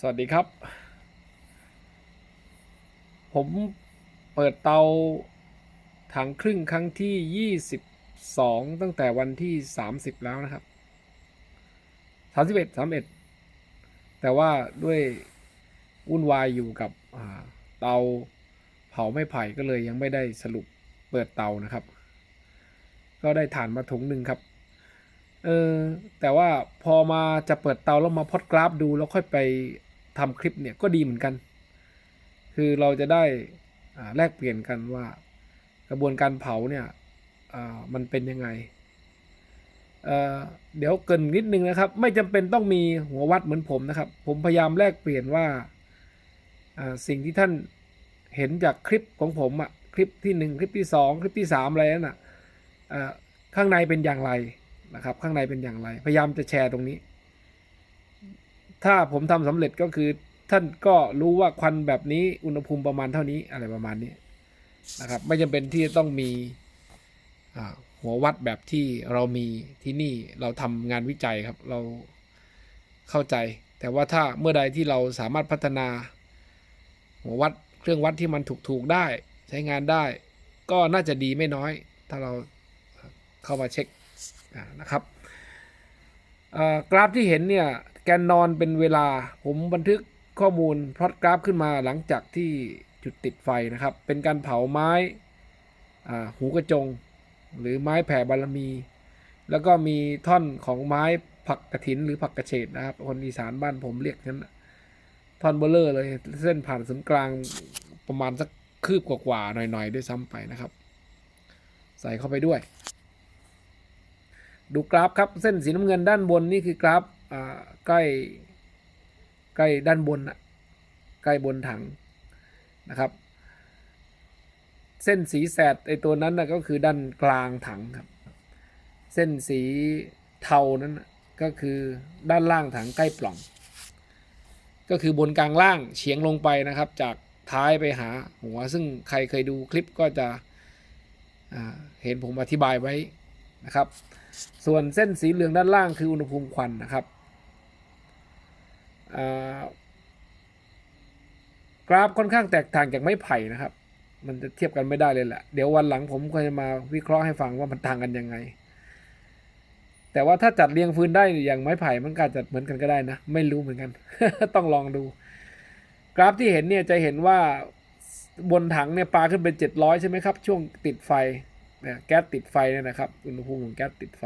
สวัสดีครับ ผมเปิดเตาถังครึ่งครั้งที่ 22 ตั้งแต่วันที่ 30 แล้วนะครับ 31 31 แต่ว่าด้วยวุ่นวายอยู่กับเตาเผาไม่ไผ่ก็เลยยังไม่ได้สรุปเปิดเตานะครับ ก็ได้ถ่านมาถุงหนึ่งครับเออแต่ว่าพอมาจะเปิดเตาแล้วมาพอดกราฟดูแล้วค่อยไป ทำคลิปเนี่ยก็ดีเหมือนกัน คือเราจะได้แลกเปลี่ยนกันว่ากระบวนการเผาเนี่ยมันเป็นยังไงเเดี๋ยวเกินนิดนึงนะครับ ไม่จำเป็นต้องมีหัววัดเหมือนผมนะครับ ผมพยายามแลกเปลี่ยนว่าสิ่งที่ท่านเห็นจากคลิปของผมอะคลิปที่หนึ่งคลิปที่สองคลิปที่สามอะไรนั่นอะอ่าข้างในเป็นอย่างไรนะครับ ข้างในเป็นอย่างไร พยายามจะแชร์ตรงนี้ ถ้าผมทำสำเร็จก็คือ ท่านก็รู้ว่าควันแบบนี้อุณหภูมิประมาณเท่านี้อะไรประมาณนี้นะครับ ไม่จำเป็นที่จะต้องมีหัววัดแบบที่เรามีที่นี่เราทำงานวิจัยครับ เราเข้าใจ แต่ว่าถ้าเมื่อใดที่เราสามารถพัฒนา หัววัดเครื่องวัดที่มันถูกๆได้ ใช้งานได้ ก็น่าจะดีไม่น้อย ถ้าเราเข้ามาเช็คนะครับกราฟที่เห็นเนี่ย กนนอนเป็นเวลา ผมบันทึกข้อมูลพลอตกราฟขึ้นมาหลังจากที่จุดติดไฟนะครับ เป็นการเผาไม้หูกระจง หรือไม้แผ่บารมี แล้วก็มีท่อนของไม้ผักกระถินหรือผักกระเฉดนะครับ คนอีสานบ้านผมเรียกนั้นท่อนเบลเลอร์เลยเส้นผ่านศูนย์กลางประมาณสักคืบกว่าๆหน่อยๆด้วยซ้ำไปนะครับ ใส่เข้าไปด้วย ดูกราฟครับเส้นสีน้ำเงินด้านบนนี่คือกราฟ ใกล้ใกล้ด้านบนอะใกล้บนถังนะครับ เส้นสีแสดไอตัวนั้นนะก็คือด้านกลางถังครับ เส้นสีเทานั้นนะก็คือด้านล่างถังใกล้ปล่อง ก็คือบนกลางล่างเฉียงลงไปนะครับ จากท้ายไปหาหัว ซึ่งใครเคยดูคลิปก็จะเห็นผมอธิบายไว้นะครับ ส่วนเส้นสีเหลืองด้านล่างคืออุณหภูมิควันนะครับ กราฟค่อนข้างแตกต่างจากไม้ไผ่นะครับ มันจะเทียบกันไม่ได้เลยแหละเดี๋ยววันหลังผมก็จะมาวิเคราะห์ให้ฟังว่ามันต่างกันยังไง แต่ว่าถ้าจัดเรียงฟืนได้อย่างไม้ไผ่มันก็จะเหมือนกันก็ได้นะ ไม่รู้เหมือนกัน ต้องลองดู กราฟที่เห็นเนี่ยจะเห็นว่าบนถังเนี่ยปลาขึ้นเป็นเจ็ดร้อยใช่ไหมครับ ช่วงติดไฟเนี่ยแก๊สติดไฟเนี่ยนะครับอุณหภูมิของแก๊สติดไฟ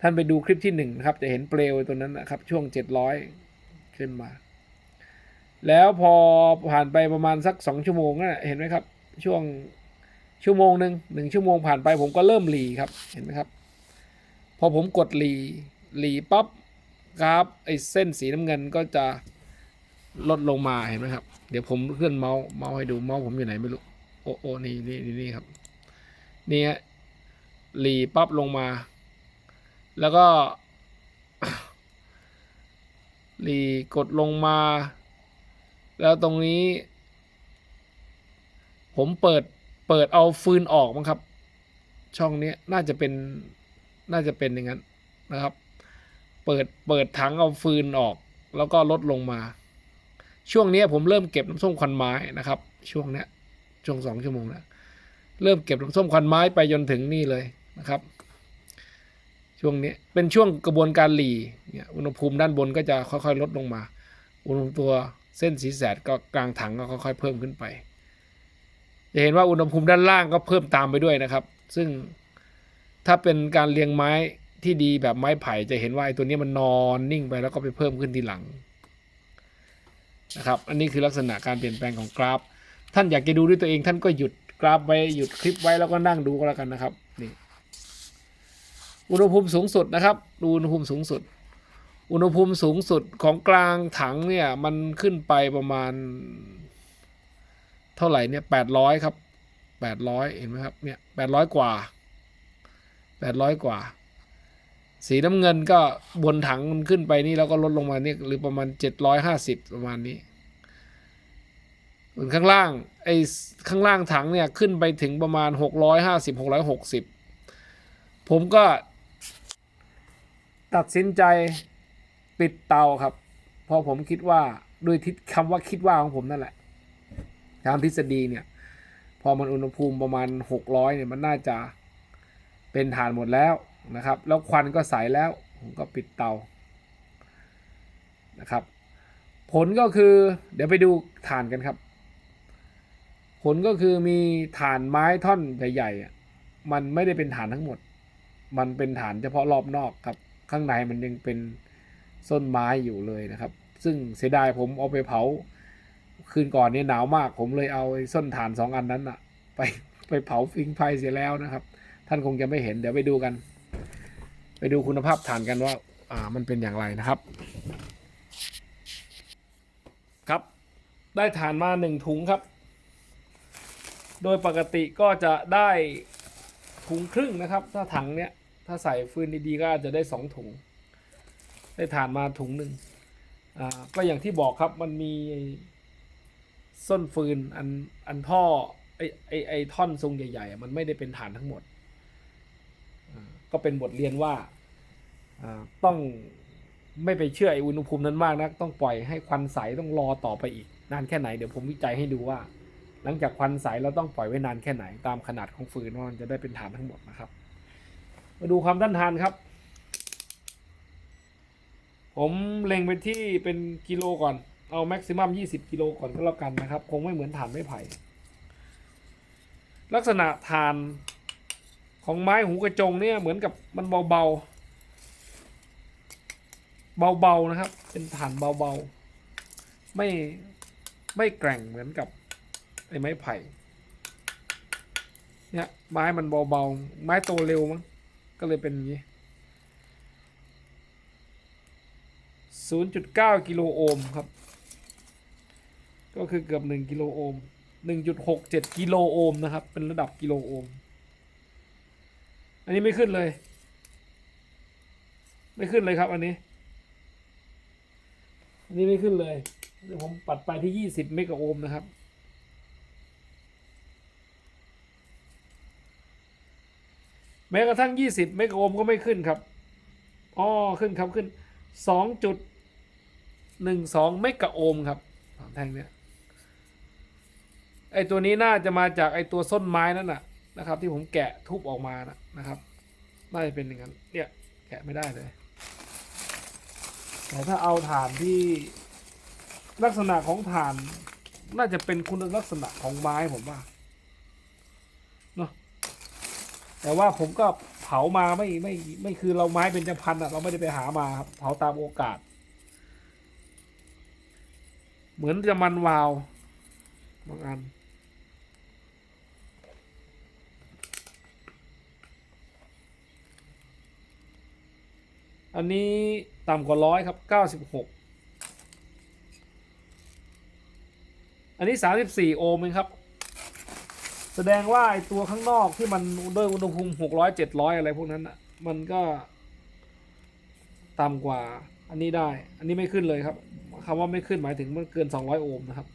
ท่านไปดูคลิปที่หนึ่งนะครับจะเห็นเปลวตัวนั้นนะครับ ช่วงเจ็ดร้อย ขึ้นมา แล้วพอผ่านไปประมาณสักสองชั่วโมงนั่นนะเห็นไหมครับ ช่วงชั่วโมงหนึ่งหนึ่งชั่วโมงผ่านไปผมก็เริ่มหลีครับเห็นไหมครับ พอผมกดหลีหลีปั๊บกราฟไอ้เส้นสีน้ำเงินก็จะลดลงมาเห็นไหมครับ เดี๋ยวผมเคลื่อนเมาส์เมาส์ให้ดูเมาส์ผมอยู่ไหนไม่รู้โอ้โอ้นี่นี่นี่นี่ครับนี่ฮะหลีปั๊บลงมา แล้วก็ หลีกดลงมา แล้วตรงนี้ ผมเปิดเปิดเอาฟืนออกมั้งครับ ช่องนี้น่าจะเป็นน่าจะเป็นอย่างนั้นนะครับ เปิดเปิดถังเอาฟืนออก แล้วก็ลดลงมา ช่วงนี้ผมเริ่มเก็บน้ำส้มควันไม้นะครับ ช่วงนี้ช่วงสองชั่วโมงแล้เริ่มเก็บน้ำส้มควันไม้ไปจนถึงนี่เลยนะครับ ช่วงนี้เป็นช่วงกระบวนการหลีเนี่ยอุณหภูมิด้านบนก็จะค่อยๆ ลดลงมา อุณหภูมิตัวเส้นสีแสดก็กลางถังก็ค่อยๆ เพิ่มขึ้นไป จะเห็นว่าอุณหภูมิด้านล่างก็เพิ่มตามไปด้วยนะครับ ซึ่งถ้าเป็นการเรียงไม้ที่ดีแบบไม้ไผ่จะเห็นว่าไอ้ตัวนี้มันนอนนิ่งไปแล้วก็ไปเพิ่มขึ้นทีหลังนะครับ อันนี้คือลักษณะการเปลี่ยนแปลงของกราฟ ท่านอยากจะดูด้วยตัวเองท่านก็หยุดกราฟไว้หยุดคลิปไว้แล้วก็นั่งดูก็แล้วกันนะครับนี่ อุณหภูมิสูงสุดนะครับ ดูอุณหภูมิสูงสุด อุณหภูมิสูงสุดของกลางถังเนี่ยมันขึ้นไปประมาณ เท่าไหร่เนี่ยแปดร้อยครับแปดร้อยเห็นไหมครับเนี่ยแปดร้อยกว่าแปดร้อยกว่า สีน้ำเงินก็บนถังมันขึ้นไปนี่แล้วก็ลดลงมาเนี่ยหรือประมาณเจ็ดร้อยห้าสิบประมาณนี้ส่วนข้างล่างไอ้ข้างล่างถังเนี่ยขึ้นไปถึงประมาณหกร้อยห้าสิบหกร้อยหกสิบผมก็ ตัดสินใจปิดเตาครับ เพราะผมคิดว่าด้วยทิศคำว่าคิดว่าของผมนั่นแหละ ตามทฤษฎีเนี่ย พอมันอุณหภูมิประมาณหกร้อยเนี่ยมันน่าจะเป็นฐานหมดแล้วนะครับ แล้วควันก็ใสแล้ว ผมก็ปิดเตานะครับ ผลก็คือเดี๋ยวไปดูฐานกันครับ ผลก็คือมีฐานไม้ท่อนใหญ่ๆอ่มันไม่ได้เป็นฐานทั้งหมด มันเป็นฐานเฉพาะรอบนอกครับ ข้างในมันยังเป็นส้นไม้อยู่เลยนะครับ ซึ่งเสียดายผมเอาไปเผา คืนก่อนเนี่ยหนาวมาก ผมเลยเอาส้นฐานสองอันนั้นอะไปไปเผาฟิงไฟเสียแล้วนะครับ ท่านคงจะไม่เห็นเดี๋ยวไปดูกัน ไปดูคุณภาพฐานกันว่า อ่ามันเป็นอย่างไรนะครับ ครับ ได้ฐานมาหนึ่งถุงครับ โดยปกติก็จะได้ถุงครึ่งนะครับ ถ้าถังเนี้ย ถ้าใส่ฟืนดีๆก็อาจจะได้สองถุง ได้ฐานมาถุงหนึ่งอ่าก็อย่างที่บอกครับมันมีส้นฟืนอันอันท่อไอไอไอท่อนทรงใหญ่ ๆ มันไม่ได้เป็นฐานทั้งหมดอ่าก็เป็นบทเรียนว่าอ่าต้องไม่ไปเชื่อไออุณหภูมินั้นมากนะต้องปล่อยให้ควันใสต้องรอต่อไปอีก นานแค่ไหนเดี๋ยวผมวิจัยให้ดูว่า หลังจากควันใสเราต้องปล่อยไว้นานแค่ไหนตามขนาดของฟืนว่ามันจะได้เป็นฐานทั้งหมดนะครับ มาดูความต้านทานครับ ผมเล็งไปที่เป็นกิโลก่อน เอาแม็กซิมัม 20 กิโลก่อนก็แล้วกันนะครับ คงไม่เหมือนฐานไม้ไผ่ ลักษณะฐานของไม้หูกระจงเนี่ยเหมือนกับมันเบาๆ เบาๆนะครับ เป็นฐานเบาๆ ไม่ไม่แกร่งเหมือนกับไอ้ไม้ไผ่ เนี่ยไม้มันเบาๆ ไม้โตเร็วมั้ง ก็เลยเป็นอย่างนี้ 0.9 กิโลโอห์มครับ ก็คือเกือบ 1 กิโลโอห์ม1.67 กิโลโอห์มนะครับ เป็นระดับกิโลโอห์ม อันนี้ไม่ขึ้นเลย ไม่ขึ้นเลยครับอันนี้ อันนี้ไม่ขึ้นเลยเดี๋ยวผมปัดไปที่ 20 เมกะโอห์มนะครับ แม้กระทั่ง 20 เมกะโอห์มก็ไม่ขึ้นครับอ๋อขึ้นครับขึ้น 2.12 เมกะโอห์มครับแท่งเนี้ยไอตัวนี้น่าจะมาจากไอตัวส้นไม้นั่นน่ะนะครับ ที่ผมแกะทุบออกมานะนะครับน่าจะเป็นอย่างนั้นเนี่ยแกะไม่ได้เลย แต่ถ้าเอาฐานที่ลักษณะของฐาน น่าจะเป็นคุณลักษณะของไม้ผมว่าเนาะ แต่ว่าผมก็เผามาไม่ไม่ไม่คือเราไม้เป็นจำพันอะเราไม่ได้ไปหามาครับเผาตามโอกาส เหมือนจะมันวาวบางอันอันนี้ต่ำกว่าร้อยครับเก้าสิบหกอันนี้สามสิบสี่โอห์มเองครับ ดงว่าไอตัวข้างนอกที่มันด้วยอุณหภูมิหกร้อยเจ็ดร้อยอะไรพวกนั้นอะมันก็ต่ำกว่าอันนี้ได้ อันนี้ไม่ขึ้นเลยครับคำว่าไม่ขึ้นหมายถึงมันเกินสองร้อยโอห์มนะครับ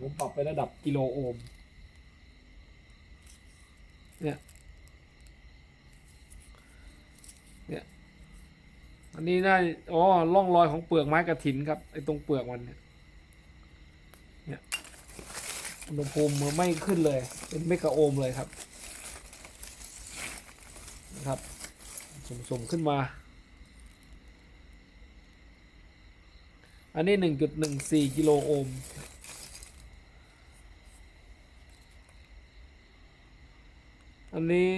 ผมปรับไประดับกิโลโอห์มเนี่ยเนี่ยอันนี้ได้อ๋อร่องรอยของเปลือกไม้กระถินครับไอ้ตรงเปลือกมันเนี่ย เนี่ยอุณหภูมิมันไม่ขึ้นเลย เป็นเมกะโอห์มเลยครับนะครับสุ่มๆขึ้นมา อันนี้หนึ่งจุดหนึ่งสี่กิโลโอห์มอันนี้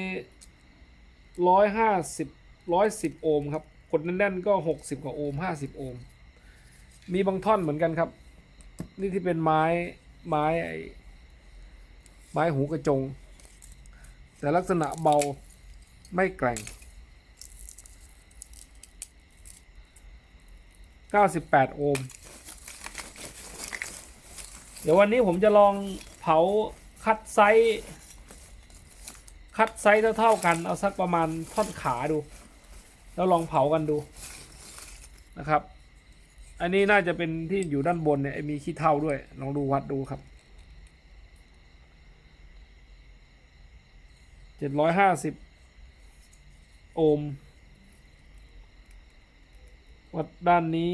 ร้อยห้าสิบร้อยสิบโอห์มครับกดแน่นๆก็หกสิบกว่าโอห์มห้าสิบโอห์มมีบางท่อนเหมือนกันครับ นี่ที่เป็นไม้ไม้ไอ้ไม้หูกระจง แต่ลักษณะเบาไม่แกร่ง 98 โอห์ม เดี๋ยววันนี้ผมจะลองเผาคัดไซส์คัดไซส์เท่าๆกัน เอาสักประมาณท่อนขาดู แล้วลองเผากันดูนะครับ อันนี้น่าจะเป็นที่อยู่ด้านบนเนี่ยมีขี้เท่าด้วย ลองดูวัดดูครับเจ็ดร้อยห้าสิบโอห์มวัดด้านนี้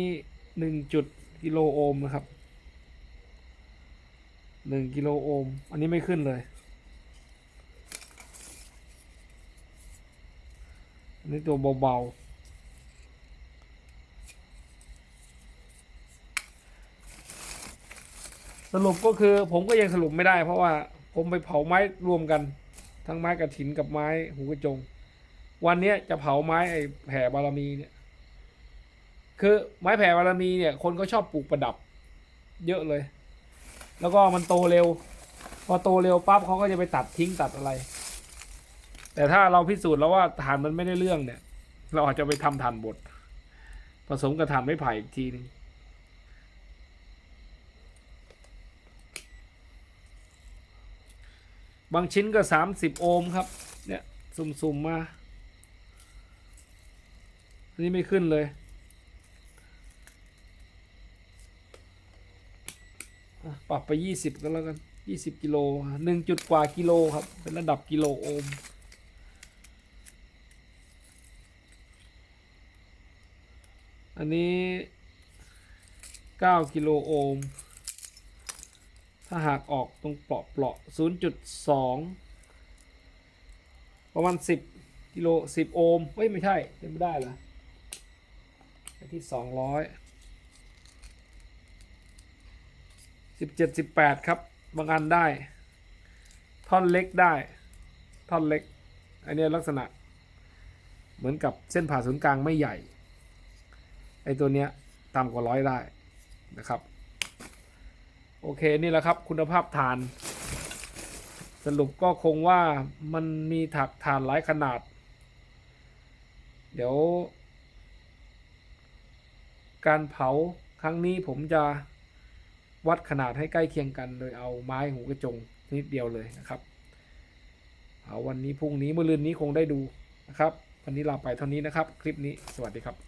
หนึ่งจุดกิโลโอห์มนะครับหนึ่งกิโลโอห์มอันนี้ไม่ขึ้นเลย อันนี้ตัวเบาๆ สรุปก็คือผมก็ยังสรุปไม่ได้ เพราะว่าผมไปเผาไม้รวมกัน ทั้งไม้กระถินกับไม้หูกระจง วันเนี้ยจะเผาไม้ไอ้แผ่บารมีเนี่ย คือไม้แผ่บารมีเนี่ย คนก็ชอบปลูกประดับ เยอะเลย แล้วก็มันโตเร็ว พอโตเร็วปั๊บเขาก็จะไปตัดทิ้งตัดอะไร แต่ถ้าเราพิสูจน์แล้วว่าฐานมันไม่ได้เรื่องเนี่ย เราอาจจะไปทำฐานบดผสมกับฐานไม้ไผ่อีกทีนึง บางชิ้นก็สามสิบโอห์มครับ เนี่ย สุ่มๆมา อันนี้ไม่ขึ้นเลย ปรับไปยี่สิบก็แล้วกันยี่สิบกิโลหนึ่งจุดกว่ากิโลครับ เป็นระดับกิโลโอห์มอันนี้เก้ากิโลโอห์ม ถ้าหากออกตรงเปราะเปราะศูนย์จุดสองประมาณสิบกิโลสิบโอห์มเฮ้ย ไม่ใช่เป็นไม่ได้เหรอไปที่สองร้อยสิบเจ็ดสิบแปดครับ บางอันได้ ท่อนเล็กได้ ท่อนเล็ก อันนี้ลักษณะ เหมือนกับเส้นผ่าศูนย์กลางไม่ใหญ่ ไอตัวเนี้ยต่ำกว่าร้อยได้นะครับ โอเคนี่แหละครับคุณภาพฐาน สรุปก็คงว่ามันมีถักฐานหลายขนาด เดี๋ยว การเผาครั้งนี้ผมจะวัดขนาดให้ใกล้เคียงกัน โดยเอาไม้หูกระจงนิดเดียวเลยนะครับเผาวันนี้พรุ่งนี้เมื่อลืนนี้คงได้ดูนะครับ วันนี้ลาไปเท่านี้นะครับ คลิปนี้สวัสดีครับ